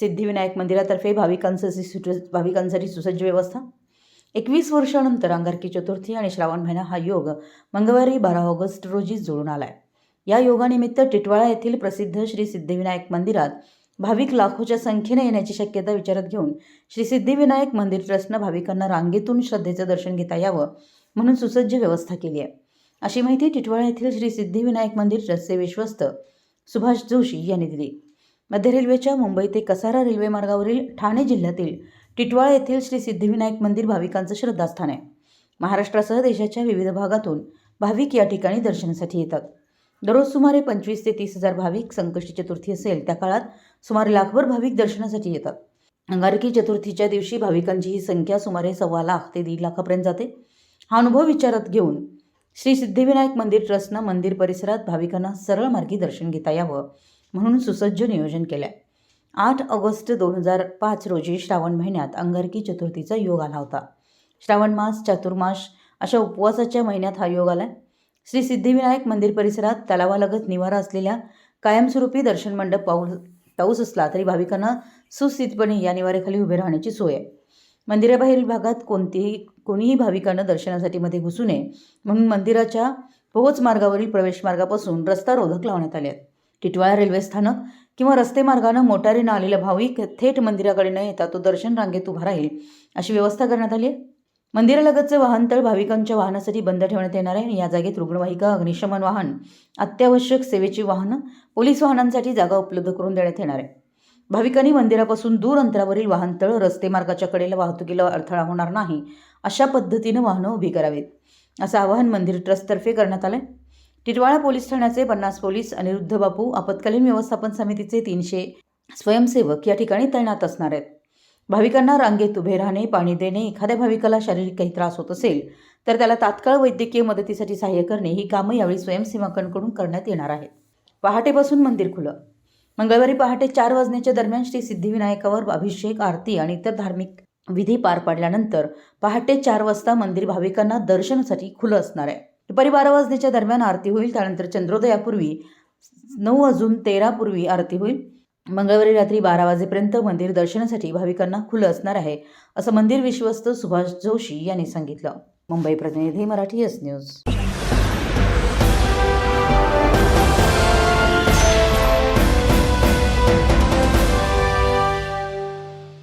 सिद्धिविनायक मंदिरातर्फे भाविकांसाठी सुट भाविकांसाठी सुसज्ज व्यवस्था. एकवीस वर्षानंतर अंगारकी चतुर्थी आणि श्रावण महिना हा योग मंगळवारी बारा ऑगस्ट रोजी जुळून आला आहे या योगानिमित्त टिटवाळा येथील प्रसिद्ध श्री सिद्धिविनायक मंदिरात भाविक लाखोच्या संख्येने येण्याची शक्यता विचारात घेऊन श्री सिद्धिविनायक मंदिर ट्रस्टनं भाविकांना रांगेतून श्रद्धेचं दर्शन घेता यावं म्हणून सुसज्ज व्यवस्था केली आहे. अशी माहिती टिटवाळा येथील श्री सिद्धिविनायक मंदिर ट्रस्टचे विश्वस्त सुभाष जोशी यांनी दिली. मध्य रेल्वेच्या मुंबई ते कसारा रेल्वे मार्गावरील ठाणे जिल्ह्यातील टिटवाळा येथील श्री सिद्धिविनायक मंदिर भाविकांचं श्रद्धास्थान आहे. महाराष्ट्रासह देशाच्या विविध भागातून भाविक या ठिकाणी दर्शनासाठी येतात. दररोज सुमारे पंचवीस ते तीस हजार भाविक संकष्टी चतुर्थी असेल त्या काळात सुमारे लाखभर भाविक दर्शनासाठी येतात. अंगारकी चतुर्थीच्या दिवशी भाविकांची ही संख्या सुमारे सव्वा लाख ते दीड लाखापर्यंत जाते. हा अनुभव विचारात घेऊन श्री सिद्धिविनायक मंदिर ट्रस्टनं मंदिर परिसरात भाविकांना सरळ मार्गी दर्शन घेता यावं म्हणून सुसज्ज नियोजन केलं आहे आठ ऑगस्ट दोन हजार पाच रोजी श्रावण महिन्यात अंगारकी चतुर्थीचा योग आला होता. श्रावण मास चातुर्मास अशा उपवासाच्या महिन्यात हा योग आलाय. श्री सिद्धिविनायक मंदिर परिसरात तलावालगत निवारा असलेल्या कायमस्वरूपी दर्शन मंडप पाऊस पाऊस असला तरी भाविकांना सुस्थितपणे या निवाऱ्याखाली उभे राहण्याची सोय आहे. मंदिराबाहेरील भागात कोणतीही कोणीही भाविकांना दर्शनासाठी मध्ये घुसू नये म्हणून मंदिराच्या पोहोच मार्गावरील प्रवेश मार्गापासून रस्ता रोधक लावण्यात आले आहेत. टिटवाळा रेल्वे स्थानक किंवा रस्ते मार्गानं मोटारीनं आलेला भाविक थेट मंदिराकडे न येता तो दर्शन रांगेत उभा राहील अशी व्यवस्था करण्यात आली आहे. मंदिरालगतचं वाहनतळ भाविकांच्या वाहनासाठी बंद ठेवण्यात येणार आहे आणि या जागेत रुग्णवाहिका अग्निशमन वाहन अत्यावश्यक सेवेची वाहनं पोलीस वाहनांसाठी जागा उपलब्ध करून देण्यात येणार आहे. भाविकांनी मंदिरापासून दूर अंतरावरील वाहनतळ रस्ते मार्गाच्या कडेला वाहतुकीला अडथळा होणार नाही अशा पद्धतीनं वाहनं उभी करावीत. असं आवाहन मंदिर ट्रस्टतर्फे करण्यात आलं आहे टिटवाळा पोलीस ठाण्याचे पन्नास पोलीस अनिरुद्ध बापू आपत्कालीन व्यवस्थापन समितीचे तीनशे स्वयंसेवक या ठिकाणी तैनात असणार आहेत. भाविकांना रांगेत उभे राहणे पाणी देणे एखाद्या भाविकाला शारीरिक काही त्रास होत असेल तर त्याला तात्काळ वैद्यकीय मदतीसाठी सहाय्य करणे ही कामं यावेळी स्वयंसेवकांकडून करण्यात येणार आहेत. पहाटेपासून मंदिर खुलं. मंगळवारी पहाटे चार वाजण्याच्या दरम्यान श्री सिद्धिविनायकावर अभिषेक आरती आणि इतर धार्मिक विधी पार पाडल्यानंतर पहाटे चार वाजता मंदिर भाविकांना दर्शनासाठी खुलं असणार आहे. दुपारी बारा वाजण्याच्या दरम्यान आरती होईल. त्यानंतर चंद्रोदयापूर्वी नऊ वाजून तेरापूर्वी आरती होईल. मंगळवारी रात्री बारा वाजेपर्यंत मंदिर दर्शनासाठी भाविकांना खुलं असणार आहे असं मंदिर विश्वस्त सुभाष जोशी यांनी सांगितलं. मुंबई प्रतिनिधी मराठी एस न्यूज